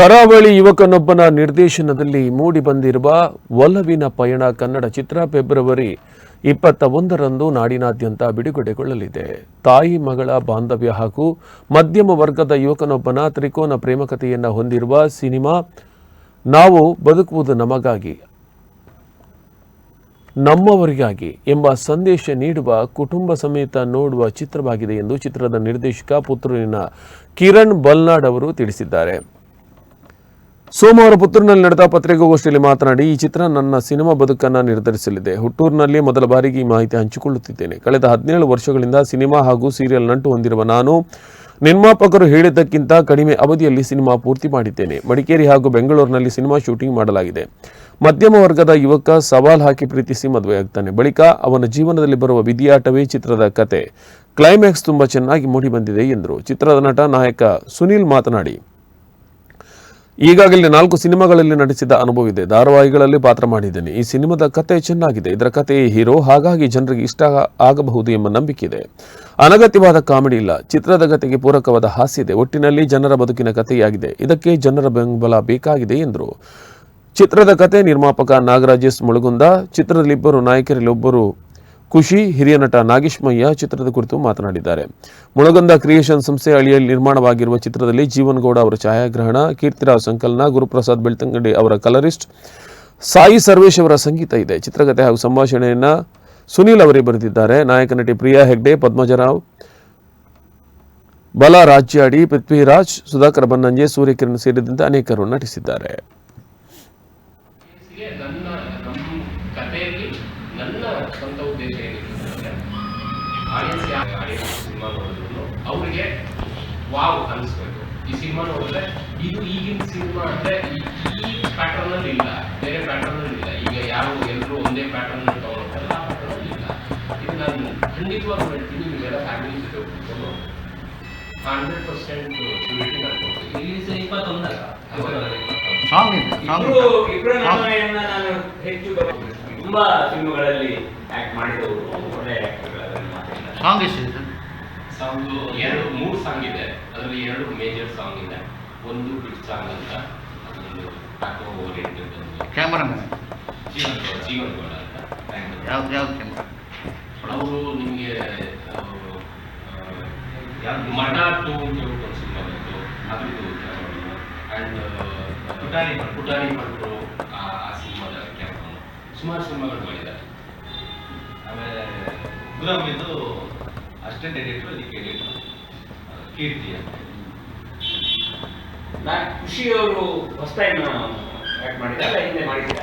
ಕರಾವಳಿ ಯುವಕನೊಬ್ಬನ ನಿರ್ದೇಶನದಲ್ಲಿ ಮೂಡಿಬಂದಿರುವ ಒಲವಿನ ಪಯಣ ಕನ್ನಡ ಚಿತ್ರ ಫೆಬ್ರವರಿ ಇಪ್ಪತ್ತ ಒಂದರಂದು ನಾಡಿನಾದ್ಯಂತ ಬಿಡುಗಡೆಗೊಳ್ಳಲಿದೆ. ತಾಯಿ, ಮಗಳ ಬಾಂಧವ್ಯ ಹಾಗೂ ಮಧ್ಯಮ ವರ್ಗದ ಯುವಕನೊಬ್ಬನ ತ್ರಿಕೋನ ಪ್ರೇಮಕತೆಯನ್ನು ಹೊಂದಿರುವ ಸಿನಿಮಾ ನಾವು ಬದುಕುವುದು ನಮಗಾಗಿ, ನಮ್ಮವರಿಗಾಗಿ ಎಂಬ ಸಂದೇಶ ನೀಡುವ ಕುಟುಂಬ ಸಮೇತ ನೋಡುವ ಚಿತ್ರವಾಗಿದೆ ಎಂದು ಚಿತ್ರದ ನಿರ್ದೇಶಕ ಪುತ್ರನ ಕಿರಣ್ ಬಲ್ನಾಡ್ ಅವರು ತಿಳಿಸಿದ್ದಾರೆ. ಸೋಮವಾರ ಪುತ್ತೂರಿನಲ್ಲಿ ನಡೆದ ಪತ್ರಿಕಾಗೋಷ್ಠಿಯಲ್ಲಿ ಮಾತನಾಡಿ, ಈ ಚಿತ್ರ ನನ್ನ ಸಿನಿಮಾ ಬದುಕನ್ನು ನಿರ್ಧರಿಸಲಿದೆ. ಹುಟ್ಟೂರಿನಲ್ಲಿ ಮೊದಲ ಬಾರಿಗೆ ಈ ಮಾಹಿತಿ ಹಂಚಿಕೊಳ್ಳುತ್ತಿದ್ದೇನೆ. ಕಳೆದ ಹದಿನೇಳು ವರ್ಷಗಳಿಂದ ಸಿನಿಮಾ ಹಾಗೂ ಸೀರಿಯಲ್ ನಂಟು ಹೊಂದಿರುವ ನಾನು, ನಿರ್ಮಾಪಕರು ಹೇಳಿದ್ದಕ್ಕಿಂತ ಕಡಿಮೆ ಅವಧಿಯಲ್ಲಿ ಸಿನಿಮಾ ಪೂರ್ತಿ ಮಾಡಿದ್ದೇನೆ. ಮಡಿಕೇರಿ ಹಾಗೂ ಬೆಂಗಳೂರಿನಲ್ಲಿ ಸಿನಿಮಾ ಶೂಟಿಂಗ್ ಮಾಡಲಾಗಿದೆ. ಮಧ್ಯಮ ವರ್ಗದ ಯುವಕ ಸವಾಲ್ ಹಾಕಿ ಪ್ರೀತಿಸಿ ಮದುವೆಯಾಗ್ತಾನೆ ಬಳಿಕ ಅವನ ಜೀವನದಲ್ಲಿ ಬರುವ ವಿಧಿಯಾಟವೇ ಚಿತ್ರದ ಕತೆ. ಕ್ಲೈಮ್ಯಾಕ್ಸ್ ತುಂಬಾ ಚೆನ್ನಾಗಿ ಮೂಡಿಬಂದಿದೆ ಎಂದರು. ಚಿತ್ರದ ನಟ ನಾಯಕ ಸುನೀಲ್ ಮಾತನಾಡಿ ಈಗಾಗಲೇ ನಾಲ್ಕು ಸಿನಿಮಾಗಳಲ್ಲಿ ನಟಿಸಿದ ಅನುಭವ ಇದೆ. ಧಾರಾವಾಹಿಗಳಲ್ಲಿ ಪಾತ್ರ ಮಾಡಿದ್ದೇನೆ. ಈ ಸಿನಿಮಾದ ಕತೆ ಚೆನ್ನಾಗಿದೆ. ಇದರ ಕತೆ ಹೀರೋ ಹಾಗಾಗಿ ಜನರಿಗೆ ಇಷ್ಟ ಆಗಬಹುದು ಎಂಬ ನಂಬಿಕೆ ಇದೆ. ಅನಗತ್ಯವಾದ ಕಾಮಿಡಿ ಇಲ್ಲ. ಚಿತ್ರದ ಕತೆಗೆ ಪೂರಕವಾದ ಹಾಸ್ಯ ಇದೆ. ಒಟ್ಟಿನಲ್ಲಿ ಜನರ ಬದುಕಿನ ಕಥೆಯಾಗಿದೆ. ಇದಕ್ಕೆ ಜನರ ಬೆಂಬಲ ಬೇಕಾಗಿದೆ ಎಂದರು. ಚಿತ್ರದ ಕತೆ ನಿರ್ಮಾಪಕ ನಾಗರಾಜ್ ಮುಳುಗುಂದ ಚಿತ್ರದಲ್ಲಿ ಇಬ್ಬರು ನಾಯಕರಲ್ಲಿ ಒಬ್ಬರು ಖುಷಿ ಹಿರಿಯ ನಟ ನಾಗೇಶ್ಮಯ್ಯ ಚಿತ್ರದ ಕುರಿತು ಮಾತನಾಡಿದ್ದಾರೆ. ಮುಳಗಂದ ಕ್ರಿಯೇಷನ್ ಸಂಸ್ಥೆ ಅಳಿಯಲ್ಲಿ ನಿರ್ಮಾಣವಾಗಿರುವ ಚಿತ್ರದಲ್ಲಿ ಜೀವನ್ ಗೌಡ ಅವರ ಛಾಯಾಗ್ರಹಣ ಕೀರ್ತಿರಾವ್ ಸಂಕಲನ, ಗುರುಪ್ರಸಾದ್ ಬೆಳ್ತಂಗಡಿ ಅವರ ಕಲರಿಸ್ಟ್, ಸಾಯಿ ಸರ್ವೇಶ್ ಅವರ ಸಂಗೀತ ಇದೆ. ಚಿತ್ರಕಥೆ ಹಾಗೂ ಸಂಭಾಷಣೆಯನ್ನ ಸುನೀಲ್ ಅವರೇ ಬರೆದಿದ್ದಾರೆ. ನಾಯಕ ನಟಿ ಪ್ರಿಯಾ ಹೆಗ್ಡೆ ಪದ್ಮಜರಾವ್ ಬಲ ರಾಜ್ಯಾಡಿ, ಪೃಥ್ವಿರಾಜ್, ಸುಧಾಕರ್ ಬನ್ನಂಜೆ, ಸೂರ್ಯಕಿರಣ್ ಸೇರಿದಂತೆ ಅನೇಕರು ನಟಿಸಿದ್ದಾರೆ. ನನ್ನ ಸ್ವಂತ ಉದ್ದೇಶ ಏನಿರ್ತದೆ ಆಡಿಯನ್ಸ್ ಯಾಕೆ ಆಡಿಯನ್ಸ್ ಸಿನಿಮಾ ನೋಡಿದ್ರು ಅವರಿಗೆ ವಾವ್ ಅನಿಸ್ಬೇಕು. ಈ ಸಿನಿಮಾ ನೋಡಿದ್ರೆ ಇದು ಈಗಿನ ಸಿನಿಮಾ ಅಂದ್ರೆ ಈ- ಪ್ಯಾಟರ್ನ್ ಇಲ್ಲ ಬೇರೆ ಪ್ಯಾಟರ್ನ್ ಇಲ್ಲ. ಈಗ ಯಾರು ಎಲ್ಲರೂ ಒಂದೇ ಪ್ಯಾಟರ್ನ್ ತಗೊಳ್ತಾರಲ್ಲ ಆ ಪ್ಯಾಟರ್ನ್ ಇಲ್ಲ. ಇದು ನಾನು ಖಂಡಿತವಾಗಿ ಹೇಳ್ತೀನಿ ನೀವೆಲ್ಲ ಫ್ಯಾಮಿಲಿ ಜೊತೆ ಕೂತ್ಕೊಂಡು ಹಂಡ್ರೆಡ್ ಪರ್ಸೆಂಟ್ ಪ್ಯೂರಿಟಿ ಮಾಡ್ಕೊಡ್ತೀನಿ ರಿಲೀಸ್ ಇಪ್ಪತ್ತೊಂದಲ್ಲ? ಇಬ್ಬರು ಇಬ್ಬರು ನಾನು ಹೆಚ್ಚು ತುಂಬಾ ಸಿನಿಮಾಗಳಲ್ಲಿ ಆಕ್ಟ್ ಮಾಡಿದವರು ಒಳ್ಳೆ ಸಾಂಗ್ ಎಷ್ಟಿದೆ ಸಾಂಗ್ ಎರಡು ಮೂರು ಸಾಂಗ್ ಇದೆ. ಅದರಲ್ಲಿ ಎರಡು ಮೇಜರ್ ಸಾಂಗ್ ಇದೆ. ಒಂದು ಬಿಟ್ ಸಾಂಗ್ ಅಂತ ಅದೊಂದು ಪ್ಯಾಕೋ ಓರಿಯೆಂಟೆಡ್ ಕ್ಯಾಮ್ರಾಮನ್ ಜೀವನ್ ಗೌಡ ಜೀವನ್ ಗೌಡ ಅಂತ. ಯಾವ್ದು ಯಾವ್ದು ಕ್ಯಾಮ್ರಾ ಅವರು ನಿಮಗೆ ಮಠ ಟು ಅಂತ ಹೇಳ್ಬಿಟ್ಟು ಒಂದು ಸಿನಿಮಾ ಬಂತು. ಅದ್ರದ್ದು ಆ್ಯಂಡ್ ಪುಟಾರಿ ಪುಟಾರಿ. ಭಟ್ರು ಆ ಕ್ಯಾಮ್ರಾ ಸುಮಾರು ಸಿನಿಮಾಗಳು ಮಾಡಿದ್ದಾರೆ. ಆಮೇಲೆ ಗುಲಾಮಿದು ಅಸಿಸ್ಟೆಂಟ್ ಎಡಿಟರ್ ಅದಕ್ಕೆ ಎಡಿಟರ್ ಕೀರ್ತಿ ಅಂತ. ನಾ ಖುಷಿ ಅವರು ಆ್ಯಕ್ಟ್ ಮಾಡಿದ್ದಾರೆ ಹಿಂದೆ ಮಾಡಿದ್ದಾರೆ